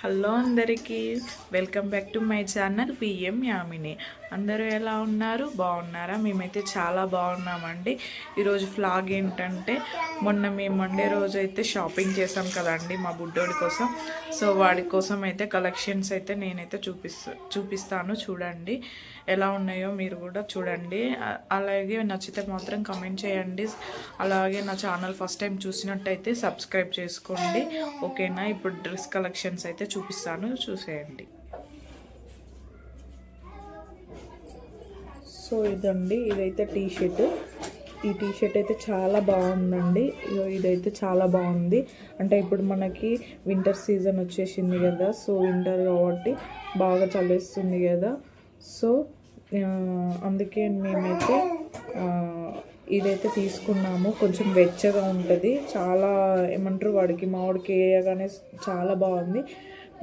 Hello అందరికీ. Welcome back to my channel P M Yamini అందరూ ఎలా ఉన్నారు? బాగున్నారా? మేమైతే చాలా బాగున్నామండి. ఈరోజు ఫ్లాగ్ ఏంటంటే మొన్న మేము మండే రోజు అయితే షాపింగ్ చేసాం కదండి మా బుడ్డోడి కోసం. సో వాడి కోసం అయితే కలెక్షన్స్ అయితే నేనైతే చూపిస్తా చూపిస్తాను. చూడండి ఎలా ఉన్నాయో మీరు కూడా చూడండి. అలాగే నచ్చితే మాత్రం కమెంట్ చేయండి. అలాగే నా ఛానల్ ఫస్ట్ టైం చూసినట్టయితే సబ్స్క్రైబ్ చేసుకోండి. ఓకేనా ఇప్పుడు డ్రెస్ కలెక్షన్స్ అయితే చూపిస్తాను. చూసేయండి. సో ఇదండి ఇదైతే టీ షర్ట్ ఈ టీ షర్ట్ అయితే చాలా బాగుందండి. ఇదైతే చాలా బాగుంది. అంటే ఇప్పుడు మనకి వింటర్ సీజన్ వచ్చేసింది కదా సో వింటర్ కాబట్టి బాగా చల్లేస్తుంది కదా. సో అందుకే మేమైతే ఇదైతే తీసుకున్నాము. కొంచెం వెచ్చగా ఉంటుంది. చాలా ఏమంటారు వాడికి? మామిడికి వేయగానే చాలా బాగుంది.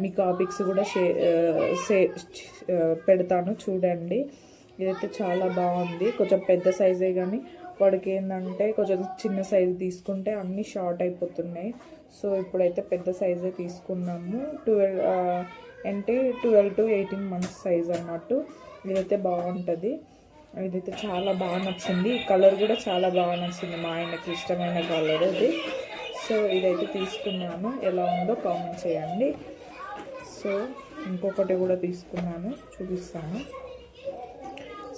మీకు ఆ పిక్స్ కూడా షే సే పెడతాను చూడండి. ఇదైతే చాలా బాగుంది. కొంచెం పెద్ద సైజే కానీ వాడికి ఏంటంటే కొంచెం చిన్న సైజు తీసుకుంటే అన్నీ షార్ట్ అయిపోతున్నాయి. సో ఇప్పుడైతే పెద్ద సైజే తీసుకున్నాము. ట్వెల్వ్ అంటే twelve to eighteen months size అన్నట్టు. ఇదైతే బాగుంటుంది. ఇదైతే చాలా బాగా నచ్చింది. ఈ కలర్ కూడా చాలా బాగా నచ్చింది. మా ఆయనకి ఇష్టమైన కలర్ ఇది సో ఇదైతే తీసుకున్నాను. ఎలా ఉందో కామెంట్ చేయండి. సో ఇంకొకటి కూడా తీసుకున్నాను. చూపిస్తాను.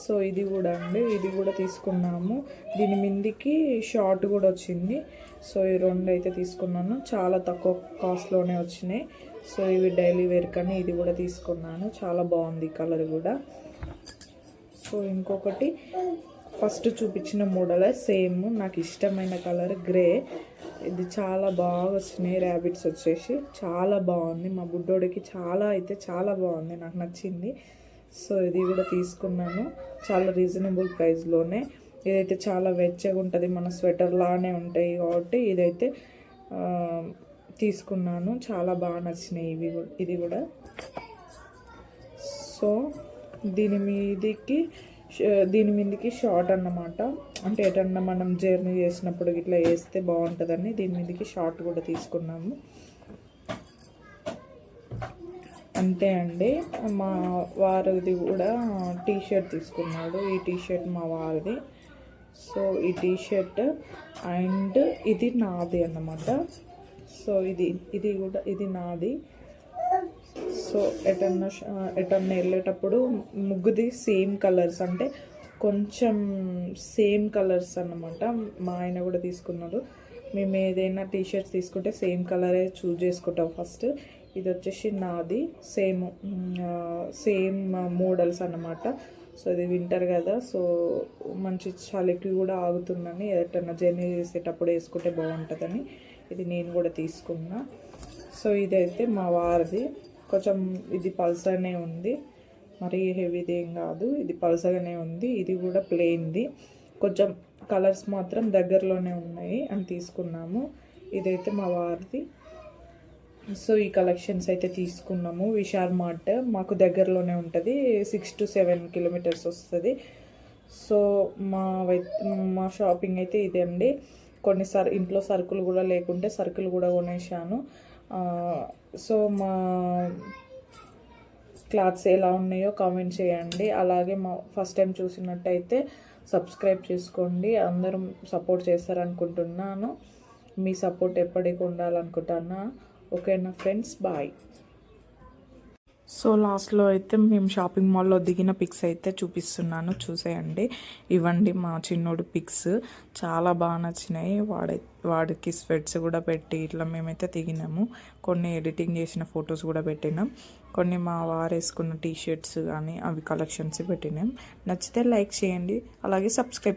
సో ఇది కూడా అండి. ఇది కూడా తీసుకున్నాము. దీని మిందికి షార్ట్ కూడా వచ్చింది. సో ఈ రెండు అయితే తీసుకున్నాను. చాలా తక్కువ కాస్ట్లోనే వచ్చినాయి. సో ఇవి డైలీ వేర్ కానీ ఇది కూడా తీసుకున్నాను. చాలా బాగుంది కలర్ కూడా. సో ఇంకొకటి ఫస్ట్ చూపించిన మోడలే సేమ్ నాకు ఇష్టమైన కలర్ గ్రే. ఇది చాలా బాగా వచ్చినాయి ర్యాబిట్స్ వచ్చేసి చాలా బాగుంది. మా బుడ్డోడికి చాలా అయితే చాలా బాగుంది నాకు నచ్చింది. సో ఇది కూడా తీసుకున్నాను చాలా రీజనబుల్ ప్రైస్లోనే ఇదైతే చాలా వెచ్చగా ఉంటుంది మన స్వెటర్ లానే ఉంటాయి కాబట్టి ఇదైతే తీసుకున్నాను. చాలా బాగా నచ్చినాయి ఇవి ఇది కూడా. సో దీని మీదికి దీని మీదకి షార్ట్ అన్నమాట. అంటే ఎటన్నా మనం జర్నీ చేసినప్పుడు ఇట్లా వేస్తే బాగుంటుందని దీని మీదకి షార్ట్ కూడా తీసుకున్నాము. అంతే అండి. మా వారిది కూడా టీ షర్ట్ తీసుకున్నాడు. ఈ టీ షర్ట్ మా వారిది. సో ఈ టీ షర్ట్ అండ్ ఇది నాది అన్నమాట. సో ఇది ఇది కూడా ఇది నాది. సో ఎటన్నా ఎటన్నా వెళ్ళేటప్పుడు ముగ్గుది సేమ్ కలర్స్. అంటే కొంచెం సేమ్ కలర్స్ అన్నమాట. మా ఆయన కూడా తీసుకున్నారు మేము ఏదైనా టీషర్ట్స్ తీసుకుంటే సేమ్ కలరే చూజ్ చేసుకుంటాం ఫస్ట్. ఇది వచ్చేసి నాది. సేమ్ సేమ్ మోడల్స్ అన్నమాట. సో ఇది వింటర్ కదా. సో మంచి చలికి కూడా ఆగుతుందని ఎటన్నా జర్నీ చేసేటప్పుడు వేసుకుంటే బాగుంటుందని ఇది నేను కూడా తీసుకున్నా. సో ఇదైతే మా వారిది. కొంచెం ఇది పల్సర్నే ఉంది. మరీ హెవీది ఏం కాదు. ఇది పల్సగానే ఉంది. ఇది కూడా ప్లెయిన్ది. కొంచెం కలర్స్ మాత్రం దగ్గరలోనే ఉన్నాయి అని తీసుకున్నాము. ఇదైతే మా వారిది. సో ఈ కలెక్షన్స్ అయితే తీసుకున్నాము. విశాల్ మార్ట్ మాకు దగ్గరలోనే ఉంటుంది. సిక్స్ టు సెవెన్ కిలోమీటర్స్ వస్తుంది. సో మా వై మా షాపింగ్ అయితే ఇదే అండి. కొన్ని సర్ ఇంట్లో సరుకులు కూడా లేకుంటే సరుకులు కూడా కొనేసాను సో మా క్లాత్స్ ఎలా ఉన్నాయో కామెంట్ చేయండి. అలాగే మా ఫస్ట్ టైం చూసినట్టయితే సబ్స్క్రైబ్ చేసుకోండి. అందరూ సపోర్ట్ చేస్తారనుకుంటున్నాను. మీ సపోర్ట్ ఎప్పటికి ఉండాలనుకుంటున్నా. ఓకేనా ఫ్రెండ్స్? బాయ్. సో లాస్ట్లో అయితే మేము షాపింగ్ మాల్లో దిగిన పిక్స్ అయితే చూపిస్తున్నాను. చూసేయండి. ఇవ్వండి మా చిన్నోడు పిక్స్. చాలా బాగా నచ్చినాయి. వాడై వాడికి స్వెట్స్ కూడా పెట్టి ఇట్లా మేమైతే దిగినాము. కొన్ని ఎడిటింగ్ చేసిన ఫొటోస్ కూడా పెట్టినాం. కొన్ని మా వారు వేసుకున్న టీ షర్ట్స్ కానీ అవి కలెక్షన్స్ పెట్టినాం. నచ్చితే లైక్ చేయండి. అలాగే సబ్స్క్రైబ్